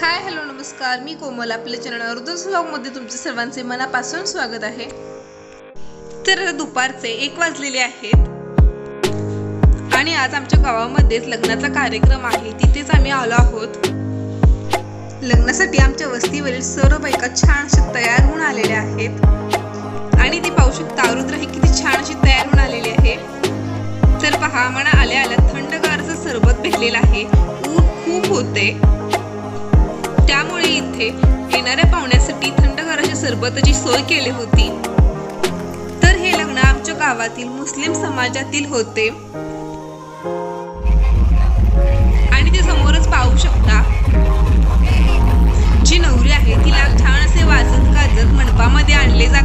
Hi hello नमस्कार. मी कोमल. आपल्या channel अर्धसमध्ये तुमचे सर्वांचे मनापासून स्वागत आहे. तर दुपारचे एक वाजलेले आहेत. आणि आज आमच्या गावामध्येच लग्नाचा कार्यक्रम आहे. तिथेच आम्ही आलो आहोत. लग्नासाठी आमच्या वस्तीवरील सर्व बायका छान अशा तयार होऊन आलेल्या आहेत. आणि ती पाहू शकता आरुद्र किती छान अशी तयार होऊन आलेली आहे. तर पहा म्हणा आल्या आल्या थंडगारचं सरबत भेटलेलं आहे. ऊन खूप होते त्यामुळे इथे येणाऱ्या पाहुण्यासाठी थंडगार अशा सरबताची सोय केली होती. तर हे लग्न आमच्या गावातील मुस्लिम समाजातील होते. आणि ते समोरच पाहू शकता. जी नवरी आहे तिला छान असे वाजत गाजत मंडपामध्ये आणले जाते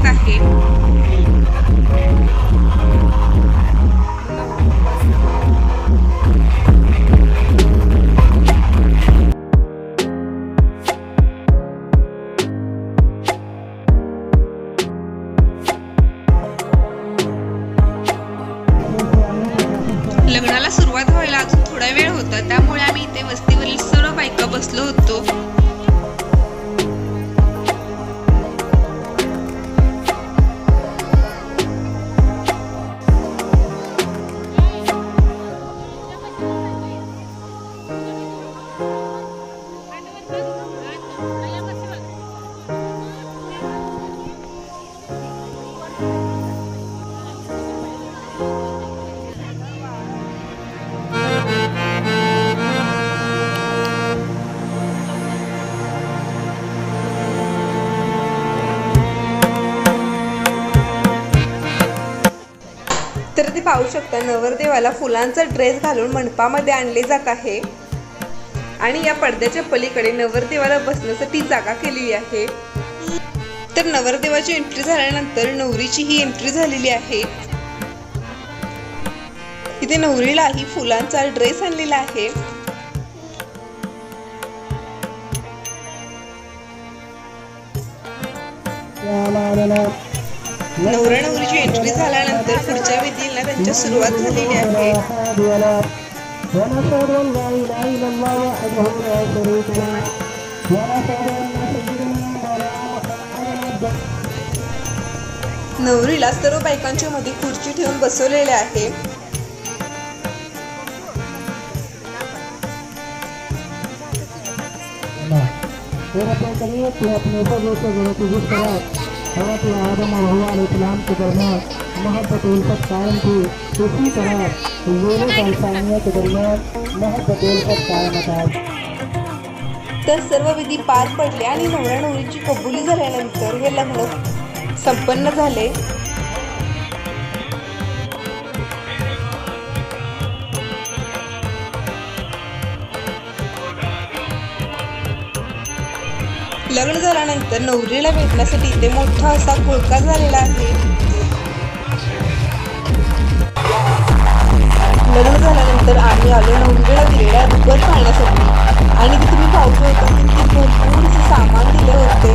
आहे व्हायला अजून थोडा वेळ होता त्यामुळे आम्ही इथे वस्ती पाहू शकता नवरदेवाला फुलांचा ड्रेस घालून मंडपामध्ये आणले जात आहे. आणि या पडद्याच्या पलीकडे नवरदेवाला बसण्यासाठी जागा केलेली आहे. तर नवरदेवाची एंट्री झाल्यानंतर नवरीची ही एंट्री झालेली आहे. इथे नवरीलाही फुलांचा ड्रेस आणलेला आहे. नवरा नवरीची एंट्री झाल्यानंतर पुढच्या विधीला त्यांच्या सुरुवात झालेली आहे. नवरीला सर्व बायकांच्या मध्ये खुर्ची ठेवून बसवलेले आहे. तेरा पैसा नहीं है. तू अपने ऊपर दोस्तों गुरु की हजरत आदम और हवा अलैहिस्सलाम के दरमियान मोहब्बत उल्फत कायम थी उसी तरह यूनुस और सानिया के दरमियान मोहब्बत उल्फत कायम था तर सर्व विधी पार पडले आणि नवऱ्या नवरीची कबुली झाल्यानंतर हे लग्न संपन्न झाले. लग्न झाल्यानंतर नवरीला भेटण्यासाठी इथे मोठा असा कुळका झालेला आहे. लग्न झाल्यानंतर आम्ही आलो नवरीला दिलेल्या रुबर पाळण्यासाठी आणि ते तुम्ही पाहू शकता किती भरपूर सामान दिले होते.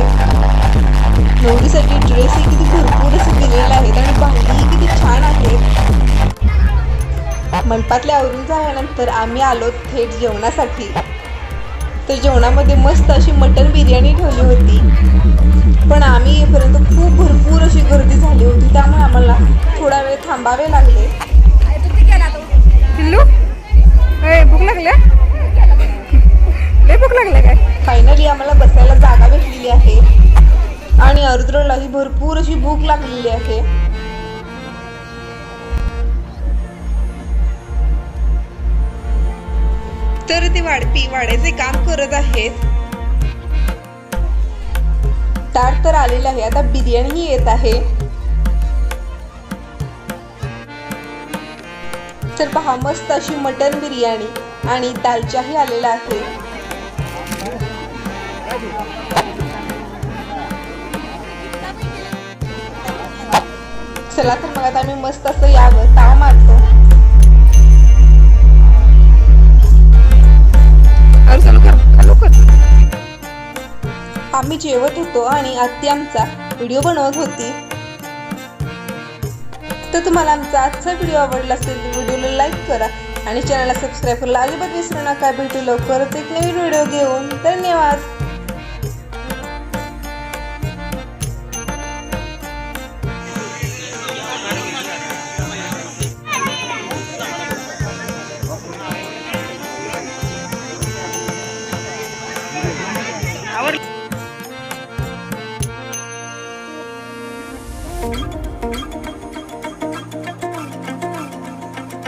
नवरीसाठी ड्रेसही किती भरपूर असे दिलेले आहेत आणि भांडीही किती छान आहेत मंडपातले आवरून झाल्यानंतर आम्ही आलो थेट जेवणासाठी. तर जेवणामध्ये मस्त अशी मटन बिर्याणी ठेवली होती. पण आम्ही येईपर्यंत खूप भरपूर अशी गर्दी झाली होती त्यामुळे आम्हाला थोडा वेळ थांबावे लागले. भूक लागल्या लय भूक लागल्या काय? फायनली आम्हाला बसायला जागा भेटलेली आहे. आणि अर्द्रलाही भरपूर अशी भूक लागलेली आहे. तर ते वाढपी वाढायचे काम करत आहेत. ताट तर आलेलं आहे. आता बिर्याणीही येत आहे. तर पहा मस्त अशी मटन बिर्याणी आणि दालचाही आलेला आहे चला तर मग आता आम्ही मस्त असं यावं ताव मारतो. अरे चालू कर चालू कर आम्ही जेवत होतो आणि आत्ती आमचा व्हिडिओ बनवत होती. तर तुम्हाला आमचा आजचा व्हिडिओ आवडला असेल तर व्हिडिओला लाईक करा आणि चॅनलला सबस्क्राईब करायला अजिबात विसरू नका. भेटू लवकरच एक नवीन व्हिडिओ घेऊन. धन्यवाद.